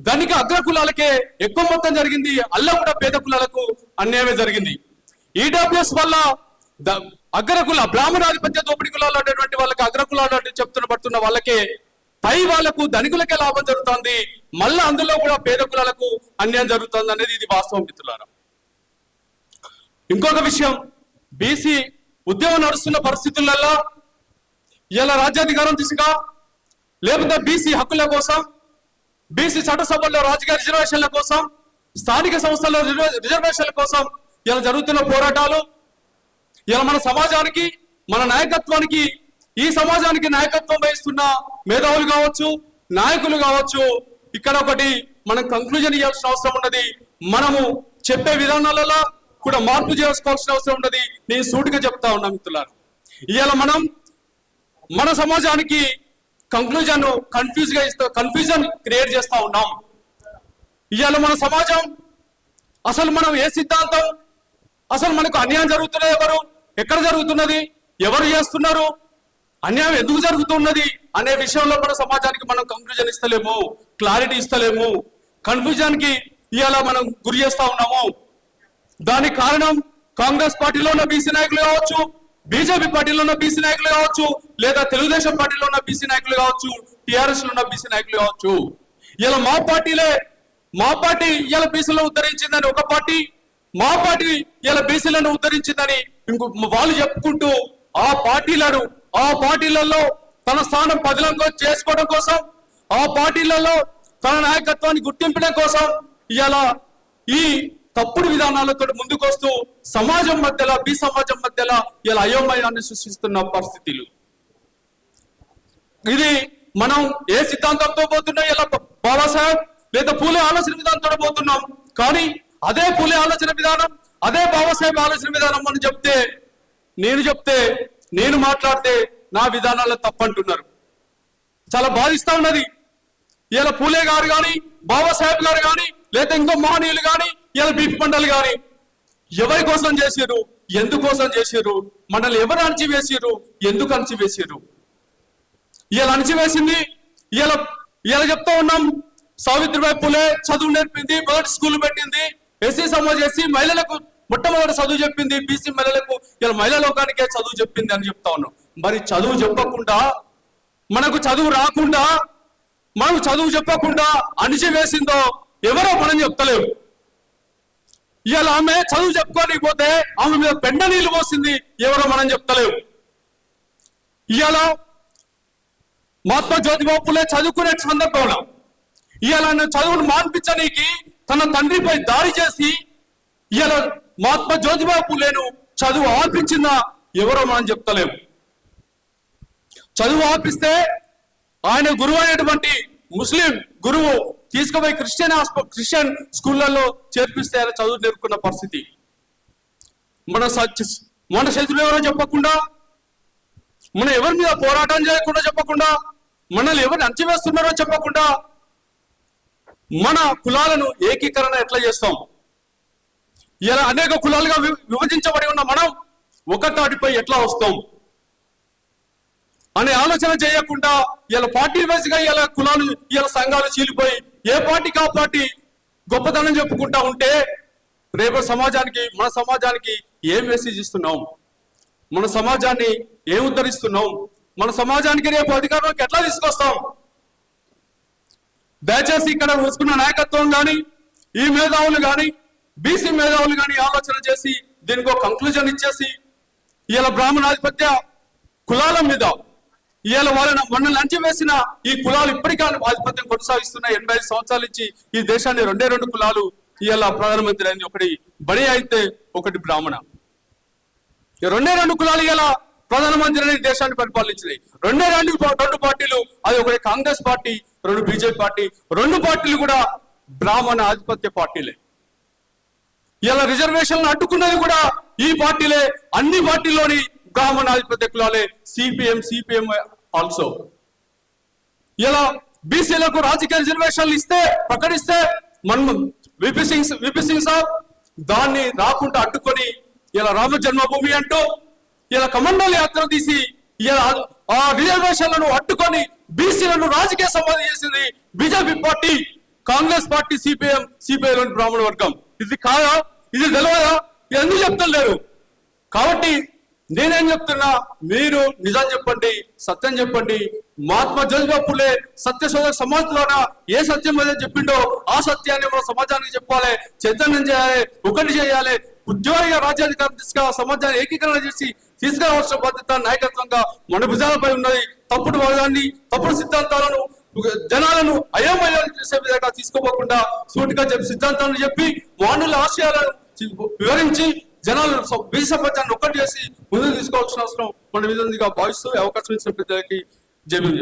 ధనిక అగ్ర కులాలకే ఎక్కువ మొత్తం జరిగింది అల్లా కూడా పేద కులాలకు అన్యాయమే జరిగింది. ఈడబ్ల్యూఎస్ వల్ల ద- అగ్ర కుల బ్రాహ్మణాధిపత్య దోపిడి కులాలు అనేటువంటి వాళ్ళకి అగ్ర కులాలు అంటే చెప్తున్న పడుతున్న వాళ్ళకే పై వాళ్ళకు ధనికులకే లాభం జరుగుతుంది మళ్ళా అందులో కూడా పేద కులాలకు అన్యాయం జరుగుతుంది అనేది ఇది వాస్తవం మిత్రులారా. ఇంకొక విషయం బీసీ ఉద్యమం నడుస్తున్న పరిస్థితులలో ఇలా రాజ్యాధికారం దిశగా లేకపోతే బీసీ హక్కుల కోసం బీసీ చట్టసభల్లో రాజకీయ రిజర్వేషన్ల కోసం స్థానిక సంస్థల్లో రిజర్వే- రిజర్వేషన్ల కోసం ఇలా జరుగుతున్న పోరాటాలు ఇలా మన సమాజానికి మన నాయకత్వానికి ఈ సమాజానికి నాయకత్వం వహిస్తున్న మేధావులు కావచ్చు నాయకులు కావచ్చు ఇక్కడ ఒకటి మనం కంక్లూజన్ ఇవ్వాల్సిన అవసరం ఉన్నది. మనము చెప్పే విధానాలలో కూడా మార్పు చేసుకోవాల్సిన అవసరం ఉన్నది. నేను సూటిగా చెప్తా ఉన్నా మిత్రులారు. ఇవాళ మనం మన సమాజానికి కంక్లూజన్ కన్ఫ్యూజ్గా ఇస్తా కన్ఫ్యూజన్ క్రియేట్ చేస్తా ఉన్నాం. ఇవాళ మన సమాజం అసలు మనం ఏ సిద్ధాంతం అసలు మనకు అన్యాయం జరుగుతున్నది ఎవరు ఎక్కడ జరుగుతున్నది ఎవరు చేస్తున్నారు అన్యాయం ఎందుకు జరుగుతున్నది అనే విషయంలో మన సమాజానికి మనం కంక్లూజన్ ఇస్తలేము క్లారిటీ ఇస్తలేము. కన్ఫ్యూజన్కి ఇవాళ మనం గురి చేస్తా ఉన్నాము. దానికి కారణం కాంగ్రెస్ పార్టీలో ఉన్న బీసీ నాయకులు కావచ్చు బీజేపీ పార్టీలో ఉన్న బీసీ నాయకులు కావచ్చు లేదా తెలుగుదేశం పార్టీలో ఉన్న బీసీ నాయకులు కావచ్చు టిఆర్ఎస్లో ఉన్న బీసీ నాయకులు కావచ్చు. ఇలా మా పార్టీలే మా పార్టీ ఇలా బీసీలను ఉద్ధరించిందని ఒక పార్టీ మా పార్టీ ఇలా బీసీలను ఉద్ధరించిందని ఇంకో వాళ్ళు చెప్పుకుంటూ ఆ పార్టీలను ఆ పార్టీలలో తన స్థానం పదిలంగా చేసుకోవడం కోసం ఆ పార్టీలలో తన నాయకత్వాన్ని గుర్తింపడం కోసం ఇలా ఈ తప్పుడు విధానాలతో ముందుకొస్తూ సమాజం మధ్యలో బి సమాజం మధ్యలో ఇలా అయోమయాన్ని సృష్టిస్తున్న పరిస్థితులు. ఇది మనం ఏ సిద్ధాంతంతో పోతున్నాం ఇలా బాబాసాహెబ్ లేదా పూలే ఆలోచన విధానంతో పోతున్నాం. కానీ అదే పూలే ఆలోచన విధానం అదే బాబాసాహెబ్ ఆలోచన విధానం అని చెప్తే నేను చెప్తే నేను మాట్లాడితే నా విధానాలు తప్పంటున్నారు. చాలా బాధిస్తా ఉన్నది. ఇలా పూలే గారు కానీ బాబాసాహెబ్ గారు కానీ లేదా ఇంకో మహనీయులు కానీ ఇలా బీపీ మండలి కానీ ఎవరి కోసం చేసిర్రు? ఎందుకోసం చేసిర్రు? మనల్ని ఎవరు అణచివేసిరు ఎందుకు అణచివేసిర్రు? ఇలా అణచివేసింది ఇలా ఇలా చెప్తా ఉన్నాం. సావిత్రిబాయి పులే చదువు నేర్పింది మొదటి స్కూల్ పెట్టింది. ఎస్సీ సమాజ్ చేసి మహిళలకు మొట్టమొదటి చదువు చెప్పింది బీసీ మహిళలకు ఇలా మహిళా లోకానికే చదువు చెప్పింది అని చెప్తా ఉన్నాం. మరి చదువు చెప్పకుండా మనకు చదువు రాకుండా మనకు చదువు చెప్పకుండా అణిచివేసిందో ఎవరో మనం చెప్తలేము. ఇవాళ ఆమె చదువు చెప్పుకోలేకపోతే ఆమె మీద పెండ నీళ్ళు పోసింది. ఎవరో మనం చెప్తలేము ఇవాళ మహాత్మా జ్యోతిబాబు పులే చదువుకునే సందర్భంలో ఇవాళ ఆయన చదువును మాన్పించడానికి తన తండ్రిపై దాడి చేసి ఇవాళ మహాత్మా జ్యోతిబాబు పులేను చదువు ఆపించిందా ఎవరో మనం చెప్తలేము చదువు ఆపిస్తే ఆయన గురువు అయినటువంటి ముస్లిం గురువు తీసుకుపోయి క్రిస్టియన్ క్రిస్టియన్ స్కూళ్ళల్లో చేర్పిస్తే చదువు నేర్పుకున్న పరిస్థితి. మన మన శత్రులు ఎవరో చెప్పకుండా మనం ఎవరి మీద పోరాటం చేయకుండా చెప్పకుండా మనల్ని ఎవరిని అంచివేస్తున్నారో చెప్పకుండా మన కులాలను ఏకీకరణ ఎట్లా చేస్తాం? ఇలా అనేక కులాలుగా వి- విభజించబడి ఉన్న మనం ఒకటాటిపై ఎట్లా వస్తాం? అనే ఆలోచన చేయకుండా ఇలా పార్టీ వైజ్గా ఇలా కులాలు ఇలా సంఘాలు చీలిపోయి ఏ పార్టీ కా పార్టీ గొప్పతనం చెప్పుకుంటా ఉంటే రేపు సమాజానికి మన సమాజానికి ఏం మెసేజ్ ఇస్తున్నాం మన సమాజాన్ని ఏం ఉద్ధరిస్తున్నాం మన సమాజానికి రేపు అధికారంలోకి ఎట్లా తీసుకొస్తాం? దయచేసి ఇక్కడ వస్తున్న నాయకత్వం కానీ ఈ మేధావులు కానీ బీసీ మేధావులు కానీ ఆలోచన చేసి దీనికి ఒక కంక్లూజన్ ఇచ్చేసి ఇలా బ్రాహ్మణాధిపత్య కులాల మీద ఇవాళ వాళ్ళని లంచం వేసిన ఈ కులాలు ఇప్పటికీ ఆధిపత్యం కొనసాగిస్తున్న ఎనభై ఐదు సంవత్సరాల నుంచి ఈ దేశాన్ని రెండే రెండు కులాలు ఇవాళ ప్రధానమంత్రి అయింది ఒకటి బడి అయితే ఒకటి బ్రాహ్మణ. రెండే రెండు కులాలు ఇలా ప్రధానమంత్రి అనేది దేశాన్ని పరిపాలించినాయి. రెండే రెండు రెండు పార్టీలు అది ఒకటి కాంగ్రెస్ పార్టీ రెండు బీజేపీ పార్టీ రెండు పార్టీలు కూడా బ్రాహ్మణ ఆధిపత్య పార్టీలే. ఇలా రిజర్వేషన్లు అడ్డుకున్నది కూడా ఈ పార్టీలే అన్ని పార్టీల్లోని బ్రాహ్మణ ఆధిపత్య కులాలే సిపిఎం సిపిఎం ఆల్సో ఇలా బీసీలకు రాజకీయ రిజర్వేషన్లు ఇస్తే ప్రకటిస్తే మనం V P Singh V P Singh saab దాన్ని రాకుండా అడ్డుకొని ఇలా రామ జన్మభూమి అంటూ ఇలా కమండల్ యాత్ర తీసి ఇలా ఆ రిజర్వేషన్లను అడ్డుకొని బీసీలను రాజకీయ సమాధి చేసింది BJP party Congress party CPM CPI బ్రాహ్మణ వర్గం. ఇది కాదా? ఇది తెలియదా ఇది ఎందుకు చెప్తలేరు? కాబట్టి నేనేం చెప్తున్నా? మీరు నిజం చెప్పండి సత్యం చెప్పండి. మహాత్మా జ్యోతిబా పులే సత్యశోధక సమాజ్ ద్వారా ఏ సత్యం మీద చెప్పిండో ఆ సత్యాన్ని మన సమాజానికి చెప్పాలి. చైతన్యం చేయాలి ఒకటి చేయాలి. ఉద్యోగిగా రాజ్యాధికారం తీసుకు సమాజాన్ని ఏకీకరణ చేసి తీసుకురావాల్సిన బాధ్యత నాయకత్వంగా మన భుజాలపై ఉన్నది. తప్పుడు వాదాన్ని తప్పుడు సిద్ధాంతాలను జనాలను అయోమయం చేసే విధంగా తీసుకోపోకుండా సూటిగా చెప్పి సిద్ధాంతాలను చెప్పి మానవుల ఆశయాలను వివరించి జనాలు బీసీ సమాజాన్ని ఒక్కటి చేసి ముందుకు తీసుకోవాల్సిన అవసరం మన విధంగా భావిస్తూ అవకాశం ఇచ్చిన ప్రజలకి జమీన్